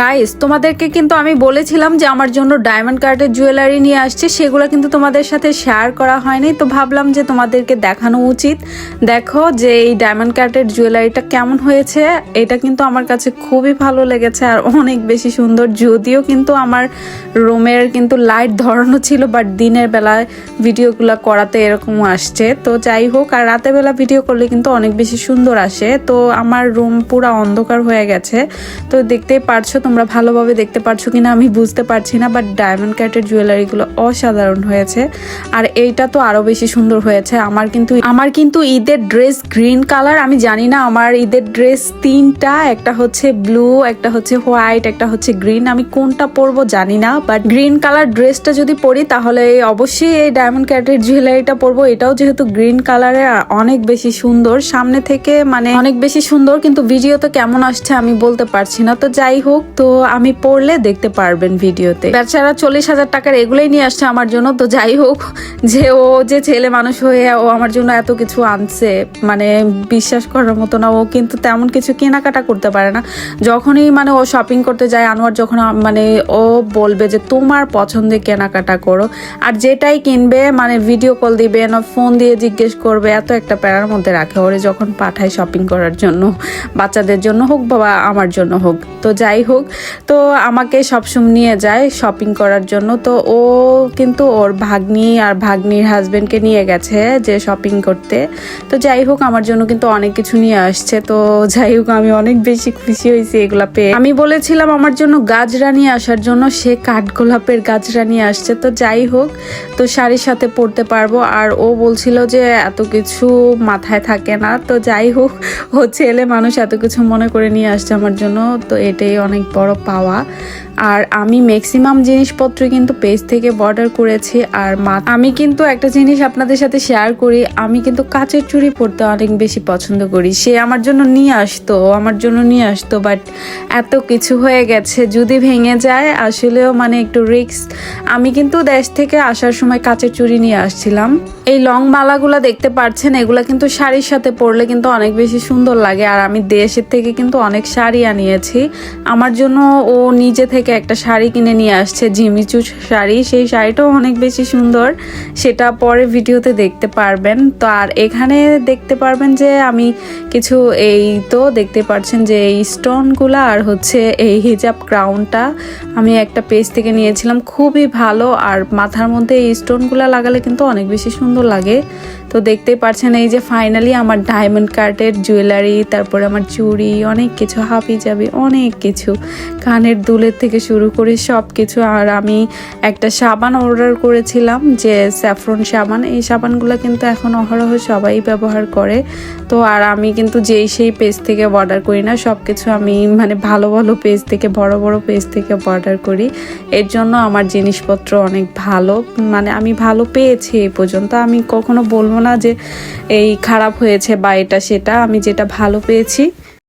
Guys তোমাদেরকে কিন্তু আমি বলেছিলাম যে আমার জন্য ডায়মন্ড কার্ডের জুয়েলারি নিয়ে আসছে। সেগুলো কিন্তু তোমাদের সাথে শেয়ার করা হয়নি। তো ভাবলাম যে তোমাদেরকে দেখানো উচিত। দেখো যে এই ডায়মন্ড কার্ডের জুয়েলারিটা কেমন হয়েছে। এটা কিন্তু আমার কাছে খুবই ভালো লেগেছে আর অনেক বেশি সুন্দর। যদিও কিন্তু আমার রুমের কিন্তু লাইট ধরানো ছিল বাট দিনের বেলায় ভিডিওগুলো করাতে এরকম আসছে। তো যাই হোক, আর রাতের বেলা ভিডিও করলে কিন্তু অনেক বেশি সুন্দর আসে। তো আমার রুম পুরো অন্ধকার হয়ে গেছে। তো দেখতেই পারছ তোমরা ভালোভাবে দেখতে পারছ কিনা আমি বুঝতে পারছি না বাট ডায়মন্ড কাটের জুয়েলারিগুলো অসাধারণ হয়েছে। আর এইটা তো আরও বেশি সুন্দর হয়েছে। আমার কিন্তু আমার কিন্তু ঈদের ড্রেস গ্রিন কালার আমি জানি না, আমার ঈদের ড্রেস তিনটা, একটা হচ্ছে ব্লু একটা হচ্ছে হোয়াইট একটা হচ্ছে গ্রিন আমি কোনটা পরবো জানি না বাট গ্রিন কালার ড্রেসটা যদি পরি, তাহলে অবশ্যই এই ডায়মন্ড ক্যাটের জুয়েলারিটা পরবো। এটাও যেহেতু গ্রিন কালারের অনেক বেশি সুন্দর, সামনে থেকে মানে অনেক বেশি সুন্দর, কিন্তু ভিডিও তো কেমন আসছে আমি বলতে পারছি না। তো যাই হোক তো আমি পড়লে দেখতে পারবেন ভিডিওতে। বেচারা চল্লিশ হাজার টাকার এগুলোই নিয়ে আসছে আমার জন্য, তো যাই হোক, যে ও যে ছেলে মানুষ হয়ে ও আমার জন্য এত কিছু আনছে মানে বিশ্বাস করার মতো না, ও কিন্তু তেমন কিছু কেনাকাটা করতে পারে না। যখনই মানে ও শপিং করতে যায়, আনোয়ার যখন মানে ও বলবে যে, তোমার পছন্দে কেনাকাটা করো। আর যেটাই কিনবে মানে ভিডিও কল দিবে, না ফোন দিয়ে জিজ্ঞেস করবে, এত একটা প্যারার মধ্যে রাখে ওরে যখন পাঠায় শপিং করার জন্য, বাচ্চাদের জন্য হোক বা আমার জন্য হোক। তো যাই হোক তো আমাকে সবসময় নিয়ে যায় শপিং করার জন্য। তো ও কিন্তু ওর ভাগ্নি আর ভাগ্নির হাজবেন্ডকে নিয়ে গেছে যে শপিং করতে। তো যাই হোক, আমার জন্য কিন্তু অনেক কিছু নিয়ে আসছে। তো যাই হোক, আমি অনেক বেশি খুশি হয়েছি এগুলা পেয়ে। আমি বলেছিলাম আমার জন্য গাজরা নিয়ে আসার জন্য, সে কাঠগোলাপের গাজরা নিয়ে আসছে। তো যাই হোক, তো শাড়ির সাথে পরতে পারব। আর ও বলছিল যে এত কিছু মাথায় থাকে না। তো যাই হোক, ও ছেলে মানুষ, এত কিছু মনে করে নিয়ে আসছে আমার জন্য। তো এটাই অনেক বড় পাওয়া আর আমি ম্যাক্সিমাম জিনিসপত্র কিন্তু পেজ থেকে বর্ডার করেছি আর মা, আমি কিন্তু একটা জিনিস আপনাদের সাথে শেয়ার করি, আমি কিন্তু কাচের চুড়ি পরতে অনেক বেশি পছন্দ করি। সে আমার জন্য নিয়ে আসতো আমার জন্য নিয়ে আসতো বাট এত কিছু হয়ে গেছে, যদি ভেঙে যায়, আসলেও মানে একটু রিস্ক আমি কিন্তু দেশ থেকে আসার সময় কাচের চুড়ি নিয়ে আসছিলাম। এই লং মালাগুলো দেখতে পাচ্ছেন এগুলো কিন্তু শাড়ির সাথে পরলে কিন্তু অনেক বেশি সুন্দর লাগে। আর আমি দেশের থেকে কিন্তু অনেক শাড়ি আনিয়েছি। আমার জন্য ও নিজে থেকে একটা শাড়ি কিনে নিয়ে আসছে জিমিচু শাড়ি। সেই শাড়িটাও অনেক বেশি সুন্দর। সেটা পরে ভিডিওতে দেখতে পারবেন। তো আর এখানে দেখতে পারবেন যে আমি কিছু এই তো দেখতে পাচ্ছেন যে এই স্টোনগুলো আর হচ্ছে এই হিজাব ক্রাউনটা আমি একটা পেজ থেকে নিয়েছিলাম। খুবই ভালো। আর মাথার মধ্যে এই স্টোনগুলো লাগালে কিন্তু অনেক বেশি সুন্দর লাগে। তো দেখতেই পারছেন এই যে ফাইনালি আমার ডায়মন্ড কার্টের জুয়েলারি তারপরে আমার চুড়ি, অনেক কিছু হাবি যাবি অনেক কিছু। কানের দুলের থেকে শুরু করে সব কিছু আর আমি একটা সাবান অর্ডার করেছিলাম যে স্যাফরন সাবান। এই সাবানগুলো কিন্তু এখন অহরহ সবাই ব্যবহার করে। তো আর আমি কিন্তু যেই সেই পেজ থেকে অর্ডার করি না সব কিছু আমি মানে ভালো ভালো পেজ থেকে, বড় বড় পেজ থেকে অর্ডার করি। এর জন্য আমার জিনিসপত্র অনেক ভালো। মানে আমি ভালো পেয়েছি এই পর্যন্ত। আমি কখনো বলব না যে এই খারাপ হয়েছে বা এটা সেটা আমি যেটা ভালো পেয়েছি